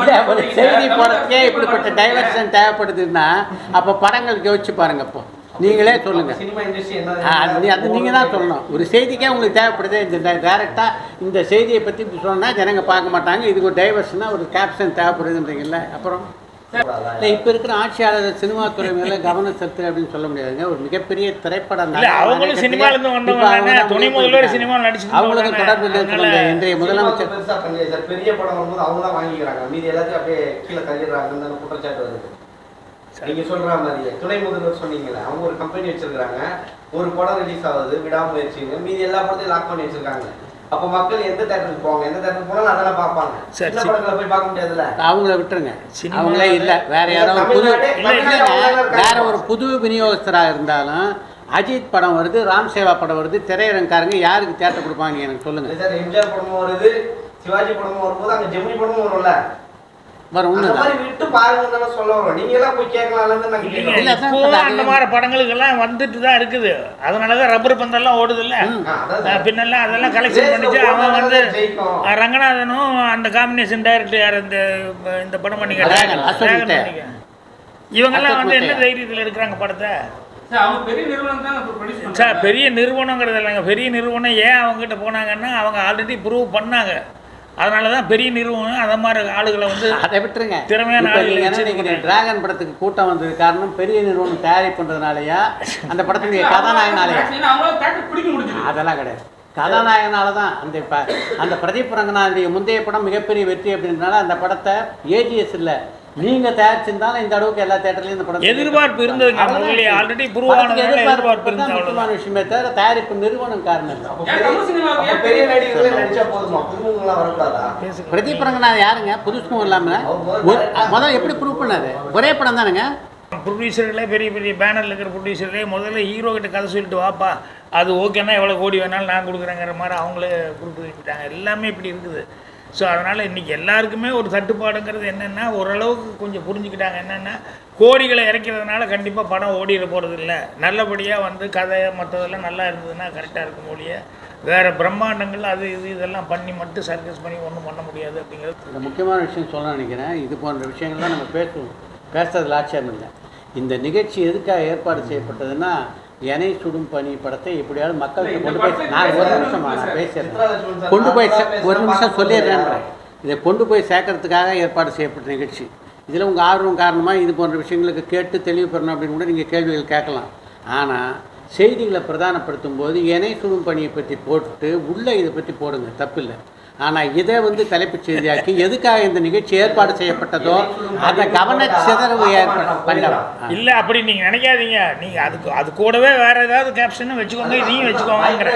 இல்ல, ஒரு செய்தி போடுறதுக்கே இப்படிப்பட்ட டைவர்ஷன் தேவைப்படுதுன்னா அப்போ படங்கள் யோசிச்சு பாருங்க இப்போ நீங்களே சொல்லுங்க. அது அது நீங்கள் தான் சொல்லணும். ஒரு செய்திக்கே உங்களுக்கு தேவைப்படுது. இந்த டேரெக்டாக இந்த செய்தியை பற்றி சொன்னால் ஜனங்க பார்க்க மாட்டாங்க. இதுக்கு ஒரு டைவர்ஷனாக ஒரு கேப்ஷன் தேவைப்படுதுன்றீங்கல்ல. அப்புறம்? இல்லை இப்போ இருக்கிற ஆட்சியாளர் சினிமா துறை மேலே கவனம் செலுத்து அப்படின்னு சொல்ல முடியாதுங்க. ஒரு மிகப்பெரிய திரைப்பட இல்ல நடிகர் அவங்களும் சினிமால இருந்து வந்தவங்க துணை முதல்வர். சினிமாவில் நடிச்சு அவங்களுக்கு தொடர்பு சொல்லுங்க இன்றைய முதலமைச்சர் பெருசா பண்ணல சார் பெரிய படம் வரும்போது அவங்க தான் வாங்கிக்கிறாங்க. மீதி எல்லாத்தையும் அப்படியே கீழே தள்ளிடுறாங்கன்னு குற்றச்சாட்டு வருது. நீங்க சொல்ற மாதிரி துணை முதல்வர் சொன்னீங்கல்ல அவங்க ஒரு கம்பெனி வச்சிருக்காங்க ஒரு படம் ரிலீஸ் ஆகுது விடாமுயற்சின்னு. மீதி எல்லா படத்தையும் லாக் பண்ணி வச்சிருக்காங்க. அப்ப மக்கள் எந்த தேட்டருக்கு போவாங்க? எந்த தேட்டருக்கு போனாலும் அதெல்லாம் பார்ப்பாங்க. சரி, சின்ன. படங்களை போய் பார்க்க முடியாதுல்ல? அவங்கள விட்டுருங்க. அவங்களே இல்லை. வேற யாராவது புது வேற ஒரு புது விநியோகஸ்தராக இருந்தாலும் அஜித் படம் வருது ராம் சேவா படம் வருது திரையரங்காரங்க யாருக்கு தேட்டர் கொடுப்பாங்க எனக்கு சொல்லுங்க. சார் எம்ஜிஆர் படமும் வருது சிவாஜி படமும் வரும்போது அங்க ஜெமினி படமும் வரும்ல? வரும் அந்த மாதிரி விட்டு சொல்ல வரோம் நீங்க எல்லாம் போய் அந்த படங்களுக்கெல்லாம் வந்துட்டு தான் இருக்குது. அதனால தான் ரப்பர் பந்தெல்லாம் ஓடுது இல்ல. பின்னெல்லாம் அதெல்லாம் கலெக்ஷன் பண்ணிச்சு அவன் வந்து ரங்கநாதனும் அந்த காம்பினேஷன் டைரக்டர் யார் இந்த இந்த படம் பண்ணிக்க ரேகன், அசோக் ரேகன் முத்தையா. பண்ணிக்க. இவங்கெல்லாம் வந்து என்ன. தைரியத்தில் எடுக்கிறாங்க படத்தை? சார் பெரிய நிறுவனம் பெரிய நிறுவனங்கிறது இல்லைங்க. பெரிய நிறுவனம் ஏன் அவங்ககிட்ட போனாங்கன்னா அவங்க ஆல்ரெடி ப்ரூவ் பண்ணாங்க. அதனால தான் பெரிய நிறுவனம் அந்த மாதிரி ஆளுகளை வந்து அதை விட்டுருங்க. திறமையான இப்ப ஆளுகளை நீங்க என்ன வச்சு நினைக்கிறீங்க? டிராகன் படத்துக்கு கூட்டம் வந்தது காரணம் பெரிய நிறுவனம் தயாரிப்பு பண்றதுனாலயா? அந்த படத்துடைய கதாநாயகனாலயா? அதெல்லாம் கிடையாது. கதாநாயகனால தான் அந்த இப்ப அந்த பிரதீப் ரங்கநாதனுடைய முந்தைய படம் மிகப்பெரிய வெற்றி அப்படின்றனால அந்த படத்தை ஏஜிஎஸ் இல்ல நீங்க தயாரிச்சிருந்தாலும் இந்த அளவுக்கு எல்லா தேட்டர்லயும் இந்த படம் எதிர்பார்ப்பு முதல்ல ஆல்ரெடி ப்ரூவ் ஆனதுனால எதிர்பார்ப்பு இருந்தது முக்கியமான விஷயமே தவிர தயாரிப்பு நிறுவனம் காரணம் பெரிய நடிகர்களே நடிச்சா போதுமா? புதுமுகங்களாம் வரக்கூடாதா? பிரதீப் ரங்கநாதன் யாருங்க? புதுசுமும் இல்லாம ஒரு- முதல்ல எப்படி ப்ரூவ் பண்ணாரு? ஒரே படம் தானுங்க? ப்ரொடியூசர்களே பெரிய பெரிய பேனரில் இருக்கிற ப்ரொடியூசர்களே முதல்ல ஹீரோ கிட்ட கதை சொல்லிட்டு வாப்பா அது ஓகேன்னா எவ்வளோ கோடி வேணாலும் நான் கொடுக்குறேங்கிற மாதிரி அவங்களே கொடுத்து வச்சுட்டாங்க எல்லாமே இப்படி இருக்குது. ஸோ அதனால் இன்றைக்கி எல்லாருக்குமே ஒரு தட்டுப்பாடுங்கிறது என்னென்னா ஓரளவுக்கு கொஞ்சம் புரிஞ்சுக்கிட்டாங்க என்னென்னா கோடிகளை இறக்கிறதுனால கண்டிப்பாக படம் ஓடிட போகிறது இல்லை நல்லபடியாக வந்து கதை மற்றதெல்லாம் நல்லா இருந்ததுன்னா கரெக்டாக இருக்கும் ஒழிய வேறு பிரம்மாண்டங்கள் அது இது இதெல்லாம் பண்ணி மட்டும் சர்க்கஸ் பண்ணி ஒன்றும் பண்ண முடியாது அப்படிங்கிறது. இந்த முக்கியமான விஷயம் சொல்ல நினைக்கிறேன். இது போன்ற விஷயங்கள்லாம் நம்ம பேசுவோம். பேசுறதுல ஆட்சேபம் இல்லை. இந்த நிகழ்ச்சி எதுக்காக ஏற்பாடு செய்யப்பட்டதுன்னா எனை சுடும் பனி படத்தை எப்படியாவது மக்கள்கிட்ட கொண்டு போய் நான் ஒரு நிமிஷம் நான் பேசிடுறேன். கொண்டு போய் ஒரு நிமிஷம் சொல்லிடுறேன்றேன் இதை கொண்டு போய் சேர்க்கறதுக்காக ஏற்பாடு செய்யப்பட்ட நிகழ்ச்சி. இதில் உங்கள் ஆர்வம் காரணமாக இது போன்ற விஷயங்களுக்கு கேட்டு தெளிவு பெறணும் அப்படின்னு கூட நீங்கள் கேள்விகள் கேட்கலாம். ஆனால் செய்திகளை பிரதானப்படுத்தும் போது எனை சுடும் பணியை பற்றி போட்டு உள்ளே இதை பற்றி போடுங்க. தப்பில்லை. ஆனால் இதை வந்து தலைப்புச் செய்தியாக்கி எதுக்காக இந்த நிகழ்ச்சி ஏற்பாடு செய்யப்பட்டதோ அந்த கவன சிதறவு ஏற்படும் இல்லை அப்படி நீங்கள் நினைக்காதீங்க. நீங்கள் அதுக்கு அது கூடவே வேறு ஏதாவது கேப்ஷன் வச்சுக்கோங்க இதையும் வச்சுக்கோங்கிற